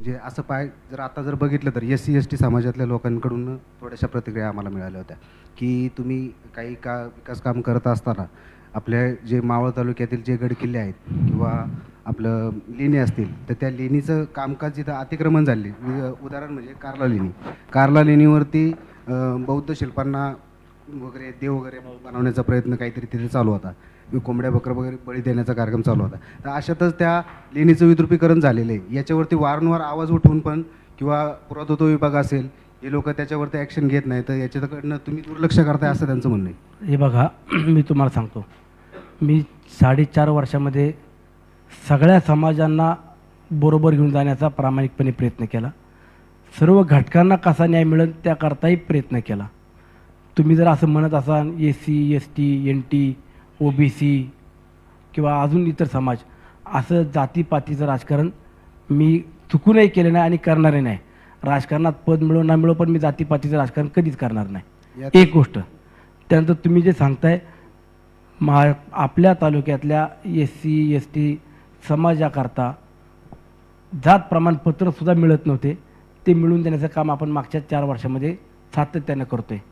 म्हणजे असं पाय जर आता जर बघितलं तर एस सी एस टी समाजातल्या लोकांकडून थोड्याशा प्रतिक्रिया आम्हाला मिळाल्या होत्या. की तुम्ही काही का विकास काम करत असताना आपल्या जे मावळ तालुक्यातील जे गडकिल्ले आहेत किंवा आपलं लेणी असतील तर त्या लेणीचं कामकाज जिथं अतिक्रमण झाले. उदाहरण म्हणजे कार्ला लेणी. कार्ला लेणीवरती बौद्ध शिल्पांना वगैरे देव वगैरे बनवण्याचा प्रयत्न काहीतरी तिथे चालू होता. कोंबड्या बकरं वगैरे बळी देण्याचा कार्यक्रम चालू होता. तर अशातच त्या लेणीचं विद्रुपीकरण झालेलं आहे. याच्यावरती वारंवार आवाज उठवून पण किंवा पुरातत्व विभाग असेल हे लोक त्याच्यावरती ॲक्शन घेत नाही तर याच्याकडनं तुम्ही दुर्लक्ष करताय असं त्यांचं म्हणणं आहे. हे बघा मी तुम्हाला सांगतो. मी साडेचार वर्षामध्ये सगळ्या समाजांना बरोबर घेऊन जाण्याचा प्रामाणिकपणे प्रयत्न केला. सर्व घटकांना कसा न्याय मिळेल त्याकरताही प्रयत्न केला. तुम्ही जर असं म्हणत असाल S C S T N T O B C किंवा अजून इतर समाज असं जातीपातीचं राजकारण मी चुकूनही केलं नाही आणि करणारही नाही. राजकारणात पद मिळो ना मिळो पण मी जातीपातीचं राजकारण कधीच करणार नाही. एक गोष्ट. त्यानंतर तुम्ही जे सांगताय मा आपल्या तालुक्यातल्या एस सी एस टी समाजाकरता जात प्रमाणपत्रसुद्धा मिळत नव्हते. ते मिळवून देण्याचं काम आपण मागच्या चार वर्षामध्ये सातत्यानं करतो आहे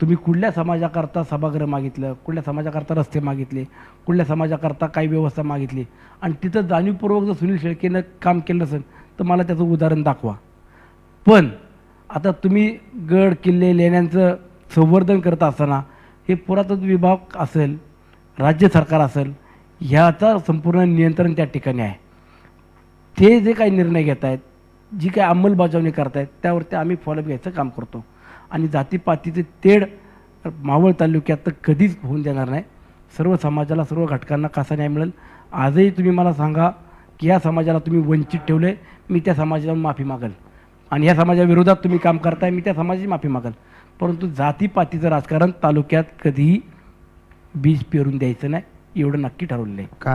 तुम्ही कुठल्या समाजाकरता सभागृह मागितलं कुठल्या समाजाकरता रस्ते मागितले कुठल्या समाजाकरता काही व्यवस्था मागितली आणि तिथं जाणीवपूर्वक जर सुनील शेळकेनं काम केलं असेल तर मला त्याचं उदाहरण दाखवा. पण आता तुम्ही गड किल्ले लेण्यांचं संवर्धन करत असताना हे पुरातत्व विभाग असेल राज्य सरकार असेल ह्याचा संपूर्ण नियंत्रण त्या ठिकाणी आहे. ते जे काही निर्णय घेत आहेत जी काही अंमलबजावणी करतायत त्यावरती आम्ही फॉलोअप घ्यायचं काम करतो. आणि जातीपातीचे तेढ मावळ तालुक्यात तर कधीच होऊन देणार नाही. सर्व समाजाला सर्व घटकांना कसा न्याय मिळेल. आजही तुम्ही मला सांगा की या समाजाला तुम्ही वंचित ठेवले मी त्या समाजाला माफी मागेल. आणि या समाजाविरोधात तुम्ही काम करताय मी त्या समाजाची माफी मागेल. परंतु जातीपातीचं राजकारण तालुक्यात कधीही बीज पेरून द्यायचं नाही एवढं नक्की ठरवलेलं आहे का?